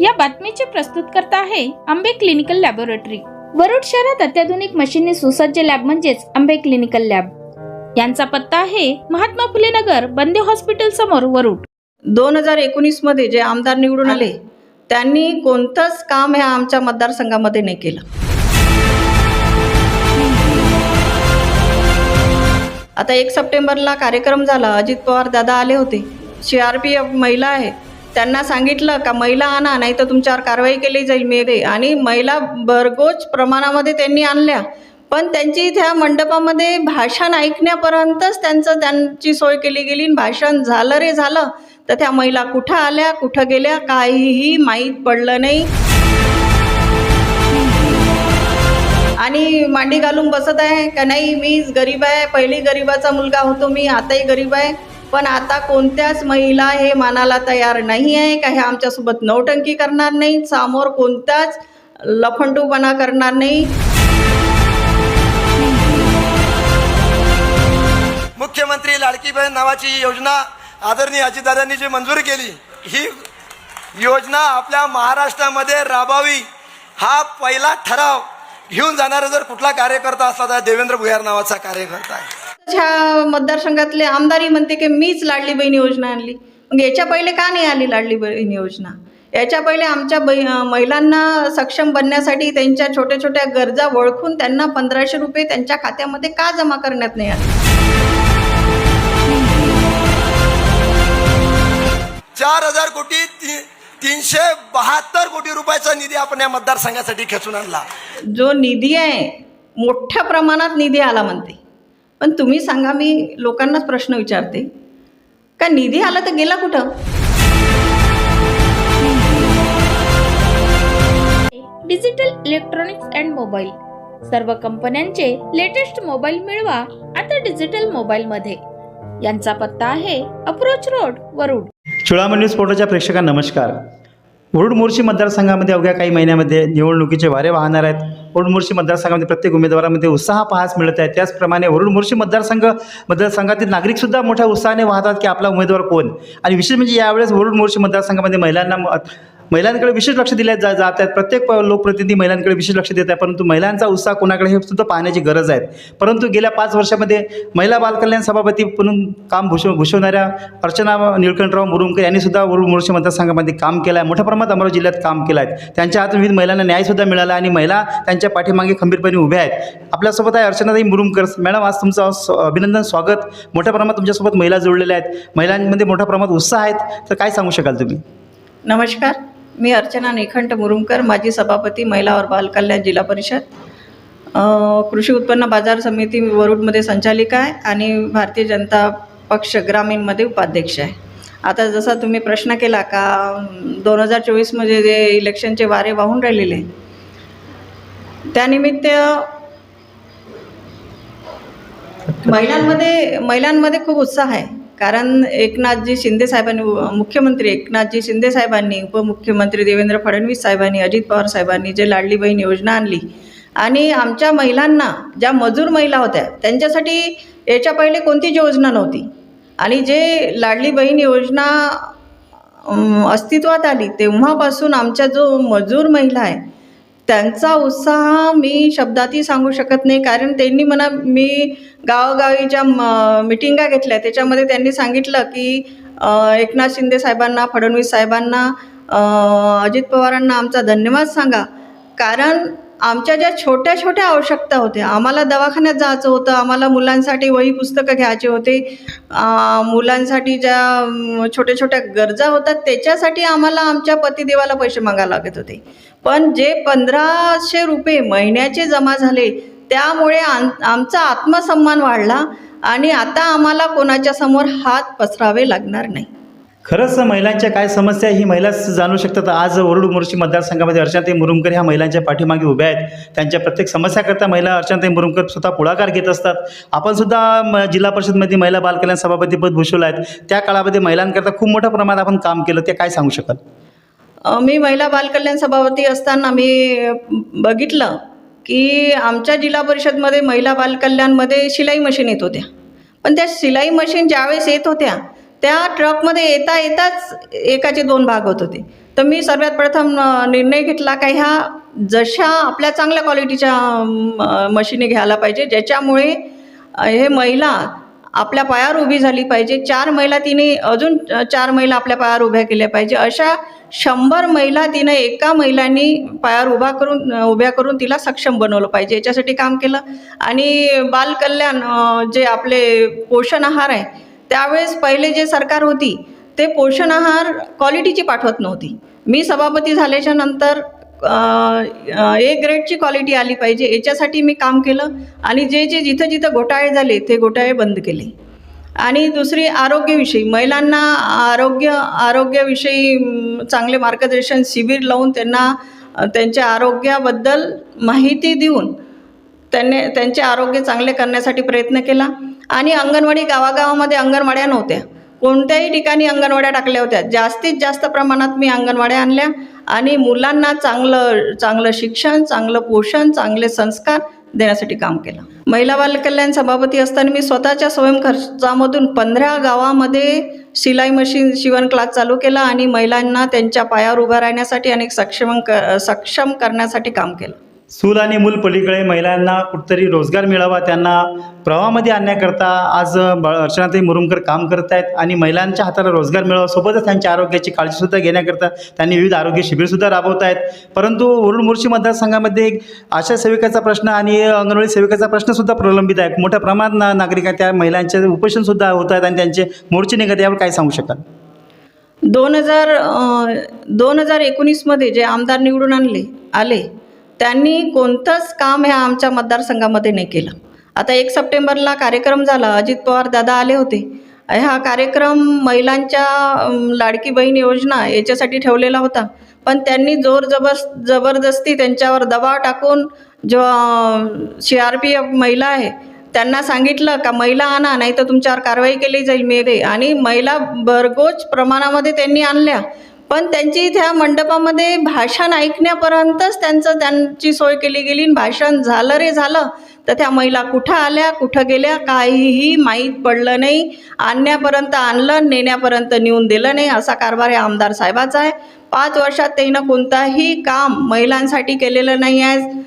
या बातमीचे प्रस्तुत करता आहे आंबे क्लिनिकल लॅबोरेटरी. वरुड शहरात अत्याधुनिक मशीनने सुसज्ज लॅब म्हणजेच आंबे क्लिनिकल लॅब. यांचा पत्ता आहे महात्मा फुले नगर बंदे हॉस्पिटल समोर वरुड. दोन हजार एकोणीसमध्ये जे आमदार निवडून आले. त्यांनी कोणतंच काम ह्या आमच्या मतदारसंघामध्ये नाही केलं. आता एक सप्टेंबरला कार्यक्रम झाला. अजित पवार दादा आले होते. सी आर पी एफ महिला आहे. त्यांना सांगितलं का महिला आणा नाही तर तुमच्यावर कारवाई केली जाईल मेरे आणि महिला भरघोस प्रमाणामध्ये त्यांनी आणल्या. पण त्यांची त्या मंडपामध्ये भाषण ऐकण्यापर्यंतच त्यांचं त्यांची सोय केली गेली आणि भाषण झालं रे झालं. तर त्या महिला कुठं आल्या कुठं गेल्या काहीही माहीत पडलं नाही. आणि मांडी घालून बसत आहे का नाही? मी गरीब आहे पहिली गरीबाचा मुलगा होतो मी आताही गरीब आहे. पण आता कोणत्याच महिला हे मानाला तयार नाही आहे का हे आमच्यासोबत नौटंकी करणार नाही समोर कोणताच लफंडूपणा करणार नाही. मुख्यमंत्री लाडकी बहीण नावाची योजना आदरणीय अजितदादांनी जी मंजूर केली ही योजना आपल्या महाराष्ट्रामध्ये राबावी हा पहिला ठराव घेऊन जाणारा जर कुठला कार्यकर्ता असला तर देवेंद्र भुयार नावाचा कार्यकर्ता आहे. ह्या मतदारसंघातले आमदारही म्हणते की मीच लाडली बहीण योजना आणली. मग याच्या पहिले का नाही आली लाडली बहीण योजना? याच्या पहिले आमच्या बै महिलांना सक्षम बनण्यासाठी त्यांच्या छोट्या छोट्या गरजा ओळखून त्यांना पंधराशे रुपये त्यांच्या खात्यामध्ये का जमा करण्यात नाही आले? चार हजार कोटी ती तीनशे बहात्तर कोटी रुपयाचा निधी आपण या मतदारसंघासाठी खेचून आणला. जो निधी आहे मोठ्या प्रमाणात निधी आला म्हणते. पण तुम्ही सांगा मी लोकांनाच प्रश्न विचारते. का निधी आला तर गेला कुठं? डिजिटल इलेक्ट्रॉनिक्स अँड मोबाईल सर्व कंपन्यांचे लेटेस्ट मोबाईल मिळवा आता डिजिटल मोबाईल मध्ये. यांचा पत्ता आहे approach road Warud. Chulamani news पोर्टलच्या प्रेक्षकांना नमस्कार. वरुड मोर्शी मतदारसंघामध्ये अवघ्या काही महिन्यामध्ये निवडणुकीचे वारे वाहणार आहेत. वरुड मोर्शी मतदारसंघामध्ये प्रत्येक उमेदवारामध्ये उत्साह पाहास मिळत आहे. त्याचप्रमाणे वरुड मोर्शी मतदारसंघ मतदारसंघातील नागरिकसुद्धा मोठ्या उत्साहाने वाहतात की आपला उमेदवार कोण? आणि विशेष म्हणजे यावेळेस वरुड मोर्शी मतदारसंघामध्ये महिलांना महिलांकडे विशेष लक्ष दिले जा जात आहेत प्रत्येक लोकप्रतिनिधी महिलांकडे विशेष लक्ष देत आहे. परंतु महिलांचा उत्साह कोणाकडे हे सुद्धा पाहण्याची गरज आहे. परंतु गेल्या पाच वर्षामध्ये महिला बालकल्याण सभापती म्हणून काम भूषव भूषवणाऱ्या अर्चना निळकंठराव मुरुमकर यांनी सुद्धा वरुड मतदारसंघामध्ये काम केलं आहे मोठ्या प्रमाणात अमरावती जिल्ह्यात काम केलं आहे त्यांच्या हातून विविध महिलांना न्यायसुद्धा मिळाला आणि महिला त्यांच्या पाठीमागे खंबीरपणे उभ्या आहेत. आपल्यासोबत आहे अर्चनाताई मुरुमकर. मॅडम आज तुमचं अभिनंदन स्वागत. मोठ्या प्रमाणात तुमच्यासोबत महिला जोडलेल्या आहेत. महिलांमध्ये मोठ्या प्रमाणात उत्साह आहेत. तर काय सांगू शकाल तुम्ही? नमस्कार. मी अर्चना निखंट मुरुमकर माजी सभापती महिला और बालकल्याण जिल्हा परिषद. कृषी उत्पन्न बाजार समिती वरुडमध्ये संचालिका आहे आणि भारतीय जनता पक्ष ग्रामीणमध्ये उपाध्यक्ष आहे. आता जसा तुम्ही प्रश्न केला का दोन हजार चोवीसमध्ये जे इलेक्शनचे वारे वाहून राहिलेले त्यानिमित्त महिलांमध्ये महिलांमध्ये खूप उत्साह आहे. कारण एकनाथजी शिंदे साहेबांनी मुख्यमंत्री एकनाथजी शिंदे साहेबांनी उपमुख्यमंत्री देवेंद्र फडणवीस साहेबांनी अजित पवार साहेबांनी जे लाडली बहीण योजना आणली. आणि आमच्या महिलांना ज्या मजूर महिला होत्या त्यांच्यासाठी याच्या पहिले कोणतीच योजना नव्हती? आणि जे लाडली बहीण योजना अस्तित्वात आली तेव्हापासून आमच्या जो मजूर महिला आहे त्यांचा उत्साह मी शब्दातही सांगू शकत नाही. कारण त्यांनी म्हणा मी गावोगावी ज्या म- मिटिंगा घेतल्या त्याच्यामध्ये त्यांनी सांगितलं की एकनाथ शिंदे साहेबांना फडणवीस साहेबांना अजित पवारांना आमचा धन्यवाद सांगा. कारण आमच्या ज्या छोट्या छोट्या आवश्यकता होत्या आम्हाला दवाखान्यात जायचं होतं आम्हाला मुलांसाठी वही पुस्तकं घ्यायचे होते मुलांसाठी ज्या छोट्या छोट्या गरजा होतात त्याच्यासाठी आम्हाला आमच्या पतिदेवाला पैसे मागायला लागत होते. पण जे पंधराशे रुपये महिन्याचे जमा झाले त्यामुळे आम आमचा आत्मसन्मान वाढला आणि आता आम्हाला कोणाच्या समोर हात पसरावे लागणार नाही. खरंच महिलांच्या काय समस्या ही महिलाच जाणू शकतात. आज वरुड मोर्शी मतदारसंघामध्ये अर्चनाताई मुरुमकर ह्या महिलांच्या पाठीमागे उभ्या आहेत. त्यांच्या प्रत्येक समस्याकरता महिला अर्चनाताई मुरुमकर स्वतः पुढाकार घेत असतात. आपण सुद्धा म- जिल्हा परिषदमध्ये महिला बालकल्याण सभापतीपद भूषवलं आहेत. त्या काळामध्ये महिलांकरता खूप मोठ्या प्रमाणात आपण काम केलं. ते काय सांगू शकाल? मी महिला बालकल्याण सभापती असताना मी बघितलं की आमच्या जिल्हा परिषदमध्ये महिला बालकल्याणमध्ये शिलाई मशीन येत होत्या. पण त्या शिलाई मशीन ज्यावेळेस येत होत्या त्या ट्रकमध्ये येता येताच एकाचे दोन भाग होत होते. तर मी सर्वात प्रथम निर्णय घेतला का ह्या जशा आपल्या चांगल्या क्वालिटीच्या अम, मशिनी घ्यायला पाहिजे ज्याच्यामुळे हे महिला आपल्या पायावर उभी झाली पाहिजे. चार महिला तिने अजून चार महिला आपल्या पायावर उभ्या केल्या पाहिजे. अशा शंभर महिला तिनं एका महिलांनी पायावर उभा करून उभ्या करून तिला सक्षम बनवलं पाहिजे. याच्यासाठी काम केलं. आणि बालकल्याण जे आपले पोषण आहार आहे त्यावेळेस पहिले जे सरकार होती ते पोषण आहार क्वालिटीची पाठवत नव्हती. मी सभापती झाल्याच्यानंतर ए ग्रेडची क्वालिटी आली पाहिजे याच्यासाठी मी काम केलं आणि जे जे जिथं जिथं घोटाळे झाले ते घोटाळे बंद केले. आणि दुसरी आरोग्यविषयी महिलांना आरोग्य आरोग्याविषयी चांगले मार्गदर्शन शिबिर लावून त्यांना त्यांच्या आरोग्याबद्दल माहिती देऊन त्यांनी त्यांचे आरोग्य चांगले करण्यासाठी प्रयत्न केला. आणि अंगणवाडी गावागावामध्ये अंगणवाड्या नव्हत्या. कोणत्याही ठिकाणी अंगणवाड्या टाकल्या होत्या. जास्तीत जास्त प्रमाणात मी अंगणवाड्या आणल्या आणि मुलांना चांगलं चांगलं शिक्षण चांगलं पोषण चांगले संस्कार देण्यासाठी काम केलं. महिला बालकल्याण सभापती असताना मी स्वतःच्या स्वयं खर्चामधून पंधरा गावामध्ये शिलाई मशीन शिवण क्लास चालू केला आणि महिलांना त्यांच्या पायावर उभा राहण्यासाठी आणि सक्षम क सक्षम करण्यासाठी काम केलं. चूल आणि मूल पलीकडे महिलांना कुठतरी रोजगार मिळावा त्यांना प्रवाहामध्ये आणण्याकरता आज अर्चनाताई मुरुमकर काम करत आहेत आणि महिलांच्या हाताला रोजगार मिळावा सोबतच त्यांच्या आरोग्याची काळजीसुद्धा घेण्याकरता त्यांनी विविध आरोग्य शिबिरसुद्धा राबवत आहेत. परंतु वरुण मोर्शी मतदारसंघामध्ये एक आशा सेविकाचा प्रश्न आणि अंगणवाडी सेविकाचा प्रश्नसुद्धा प्रलंबित आहे मोठ्या प्रमाणात नागरिकां त्या महिलांचे उपोषणसुद्धा होत आहेत आणि त्यांचे मोर्चे निघत यावर काय सांगू शकाल? दोन हजार दोन हजार एकोणीसमध्ये जे आमदार निवडून आणले आले त्यांनी कोणतंच काम ह्या आमच्या मतदारसंघामध्ये नाही केलं. आता एक सप्टेंबरला कार्यक्रम झाला अजित पवार दादा आले होते. हा कार्यक्रम महिलांच्या लाडकी बहीण योजना याच्यासाठी ठेवलेला होता. पण त्यांनी जोर जबर जबरदस्ती त्यांच्यावर दबाव टाकून जो सी आर पी एफ महिला आहे त्यांना सांगितलं का महिला आणा नाही तर तुमच्यावर कारवाई केली जाईल मेरे आणि महिला भरघोस प्रमाणामध्ये त्यांनी आणल्या. पण त्यांची त्या मंडपामध्ये भाषण ऐकण्यापर्यंतच त्यांचं त्यांची सोय केली गेली आणि भाषण झालं रे झालं. तर त्या महिला कुठं आल्या कुठं गेल्या काहीही माहीत पडलं नाही. आणण्यापर्यंत आणलं नेण्यापर्यंत नेऊन दिलं नाही. असा कारभार या आमदार साहेबाचा आहे. पाच वर्षात त्यानं कोणताही काम महिलांसाठी केलेलं नाही आहे.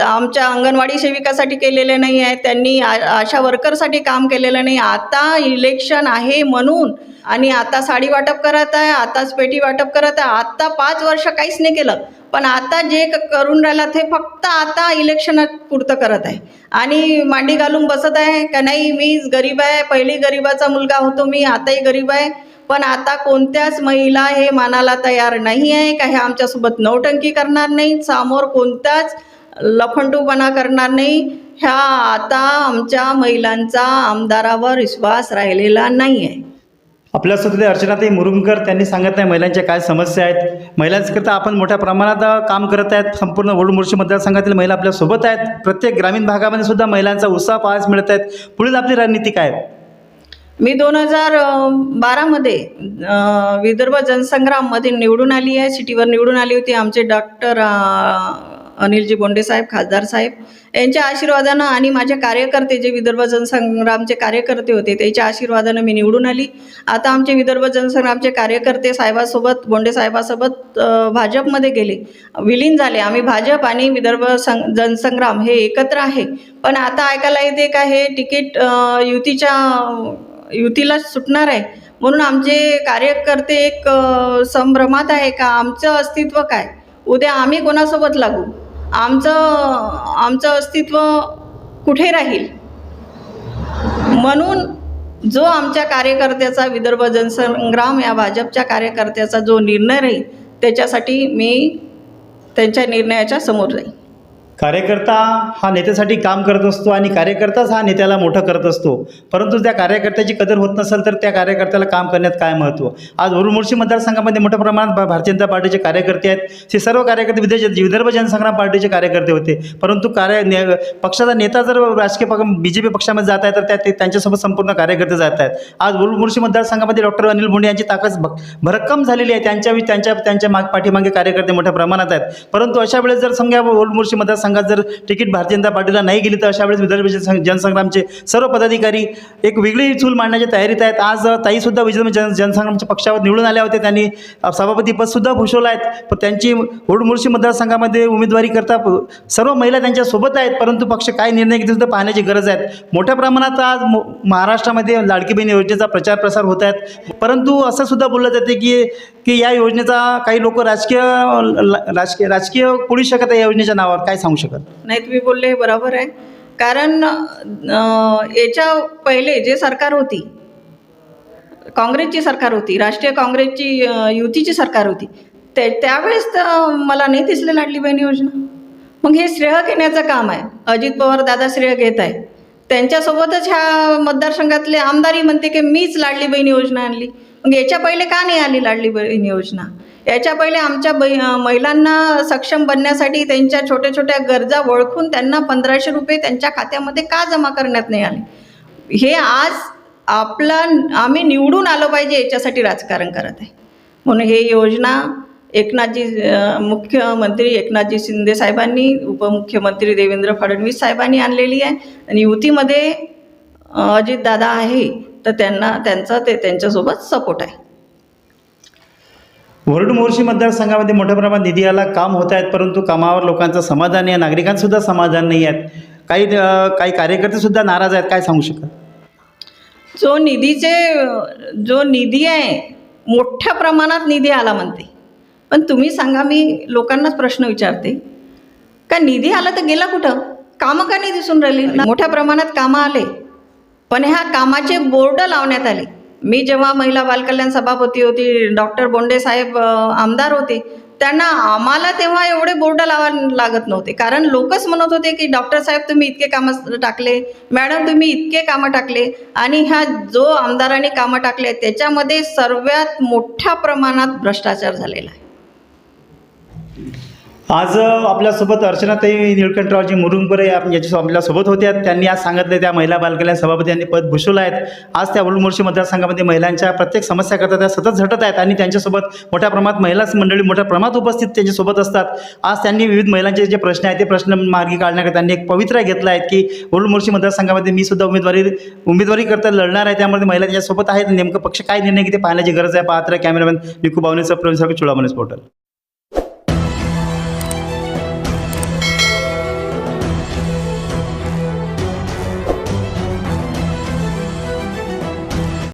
आमच्या अंगणवाडी सेविकासाठी केलेले नाही आहे. त्यांनी आ आशा वर्करसाठी काम केलेलं नाही. आता इलेक्शन आहे म्हणून आणि आता साडी वाटप करत आहे आताच पेटी वाटप करत आहे. आत्ता पाच वर्ष काहीच नाही केलं. पण आता जे क- करून राहिला ते फक्त आता इलेक्शन पुरतं करत आहे. आणि मांडी घालून बसत आहे का नाही? मी गरीब आहे. पहिली गरीबाचा मुलगा होतो मी. आताही गरीब आहे. पण आता कोणत्याच महिला हे मानाला तयार नाही आहे का हे आमच्यासोबत नौटंकी करणार नाही समोर कोणत्याच लफंडूपणा करणार नाही. ह्या आता आमच्या महिलांचा आमदारावर विश्वास राहिलेला नाही आहे आपल्यासोबत इथे अर्चनाताई मुरुमकर त्यांनी सांगत आहे महिलांच्या काय समस्या आहेत. महिलांकरता आपण मोठ्या प्रमाणात काम करत आहेत. संपूर्ण वडूळ मोर्शी मतदारसंघातील महिला आपल्यासोबत आहेत. प्रत्येक ग्रामीण भागामध्ये सुद्धा महिलांचा उत्साह पाहायला मिळत आहेत. पुढील आपली रणनीती काय? आहे? मी दोन हजार बारामध्ये विदर्भ जनसंग्राममध्ये निवडून आली आहे. सिटीवर निवडून आली होती आमचे डॉक्टर अनिलजी बोंडे साहेब खासदार साहेब. यांच्या आशीर्वादानं आणि माझे कार्यकर्ते जे विदर्भ जनसंग्रामचे कार्यकर्ते होते त्याच्या आशीर्वादानं मी निवडून आली. आता आमचे विदर्भ जनसंग्रामचे कार्यकर्ते साहेबासोबत बोंडे साहेबासोबत भाजपमध्ये गेले. विलीन झाले. आम्ही भाजप आणि विदर्भ सं जनसंग्राम हे एकत्र आहे. पण आता ऐकायला येते का हे तिकीट युतीच्या युतीला सुटणार आहे. म्हणून आमचे कार्यकर्ते एक संभ्रमात आहे का? आमचं अस्तित्व काय? उद्या आम्ही कोणासोबत लागू? आमचं आमचं अस्तित्व कुठे राहील? म्हणून जो आमच्या कार्यकर्त्याचा विदर्भ जनसंग्राम या भाजपच्या कार्यकर्त्याचा जो निर्णय राहील त्याच्यासाठी मी त्यांच्या निर्णयाच्या समोर जाईल कार्यकर्ता हा नेत्यासाठी काम करत असतो आणि कार्यकर्ताच हा नेत्याला मोठं करत असतो. परंतु त्या कार्यकर्त्याची कदर होत नसेल तर त्या कार्यकर्त्याला काम करण्यात काय महत्त्व आज वरुण मोर्शी मतदारसंघामध्ये मोठ्या प्रमाणात भारतीय जनता पार्टीचे कार्यकर्ते आहेत. ते सर्व कार्यकर्ते विदे विदर्भ जनसंग्राम पार्टीचे कार्यकर्ते होते. परंतु कार्य ने पक्षाचा नेता जर राजकीय पक्ष बी जे पी पक्षामध्ये जात आहे तर त्या ते- त्यांच्यासोबत संपूर्ण कार्यकर्ते जात आहेत. आज वरुण मोर्शी मतदारसंघामध्ये डॉक्टर अनिल बोंडे यांची ताकद भरक्कम झालेली आहे. त्यांच्या त्यांच्या त्यांच्या माग पाठीमागे कार्यकर्ते मोठ्या प्रमाणात आहेत. परंतु अशा वेळेस जर समजा वरुण मोर्शी मतदारसंघ मतदारसंघात जर तिकीट भारतीय जनता पार्टीला नाही गेली तर अशा वेळेस विदर्भ जनसंग्रामचे सर्व पदाधिकारी एक वेगळी चूल मांडण्याच्या तयारीत आहेत. आज ताईसुद्धा विदर्भ जन जनसंग्रामच्या पक्षावर निवडून आल्या होत्या त्यांनी सभापतीपदसुद्धा भूषवलं आहेत. पण त्यांची मुळशी मतदारसंघामध्ये उमेदवारी करता सर्व महिला त्यांच्यासोबत आहेत. परंतु पक्ष काय निर्णय घेते सुद्धा पाहण्याची गरज आहे. मोठ्या प्रमाणात आज मो- महाराष्ट्रामध्ये लाडकी बहीण योजनेचा प्रचार प्रसार होत आहेत. परंतु असं सुद्धा बोललं जाते की की या योजनेचा काही लोक राजकीय राजकीय राजकीय पुढू शकत आहे या योजनेच्या नावावर. काय सांगू शकत नाही. तुम्ही बोलले हे बरोबर आहे. कारण अं, याच्या पहिले जे सरकार होती काँग्रेसची सरकार होती राष्ट्रीय काँग्रेसची अं, युतीची सरकार होती ते त्यावेळेस तर मला नाही दिसले लाडली बहीण योजना. मग हे श्रेय घेण्याचं काम आहे. अजित पवार दादा श्रेय घेत आहे. त्यांच्यासोबतच ह्या मतदारसंघातले आमदारही म्हणते की मीच लाडली बहीण योजना आणली. मग याच्या पहिले का नाही आली लाडली बहीण योजना? याच्या पहिले आमच्या बै महिलांना सक्षम बनण्यासाठी त्यांच्या छोट्या छोट्या गरजा ओळखून त्यांना पंधराशे रुपये त्यांच्या खात्यामध्ये का जमा करण्यात नाही आले? हे आज आपला आम्ही निवडून आलो पाहिजे याच्यासाठी राजकारण करत आहे. म्हणून हे योजना एकनाथजी मुख्यमंत्री एकनाथजी शिंदे साहेबांनी उपमुख्यमंत्री देवेंद्र फडणवीस साहेबांनी आणलेली आहे. आणि युतीमध्ये अजितदादा आहे तर त्यांना त्यांचा ते त्यांच्यासोबत सपोर्ट आहे. वरड मोर्शी मतदारसंघामध्ये मोठ्या प्रमाणात निधी आला काम होत आहेत परंतु कामावर लोकांचं समाधान आहे नागरिकांसुद्धा समाधान नाही आहेत. काही काही कार्यकर्तेसुद्धा नाराज आहेत काय सांगू शकत? जो निधीचे जो निधी आहे मोठ्या प्रमाणात निधी आला म्हणते. पण तुम्ही सांगा मी लोकांनाच प्रश्न विचारते. का निधी आला तर गेला कुठं? कामं का नाही दिसून राहिली? मोठ्या प्रमाणात कामं आले. पण ह्या कामाचे बोर्ड लावण्यात आले. मी जेव्हा महिला बालकल्याण सभापती होती डॉक्टर बोंडे साहेब आमदार होते त्यांना आम्हाला तेव्हा एवढे बोर्ड लावा लागत नव्हते. कारण लोकच म्हणत होते की डॉक्टर साहेब तुम्ही इतके कामं टाकले मॅडम तुम्ही इतके कामं टाकले आणि ह्या जो आमदारांनी कामं टाकले त्याच्यामध्ये सर्वात मोठ्या प्रमाणात भ्रष्टाचार झालेला आहे. आज आपल्यासोबत अर्चनाताई निळकंठरावजी मुरुंगपुरे आप- याच्या आपल्यासोबत होत्या त्यांनी आज सांगितले त्या महिला बालकल्याण सभापती यांनी पद भूषवलं आहेत. आज त्या वडूळ मोर्शी मतदारसंघामध्ये महिलांच्या प्रत्येक समस्या करता त्या सतत झटत आहेत आणि त्यांच्यासोबत मोठ्या प्रमाणात महिला मंडळी मोठ्या प्रमाणात उपस्थित त्यांच्यासोबत असतात. आज त्यांनी विविध महिलांचे जे प्रश्न आहेत ते प्रश्न मार्गी काढण्याकरता त्यांनी एक पवित्रा घेतला आहे की वडूळ मोर्शी मतदारसंघामध्ये मी सुद्धा उमेदवारी उमेदवारी करता लढणार आहे. त्यामध्ये महिला त्यांच्यासोबत आहेत. नेमकं पक्ष काय निर्णय घेते पाहण्याची गरज आहे. पात्र कॅमेरामॅन निकू बावनेचं प्रवीण सारखं चुडामनेस पोर्टल.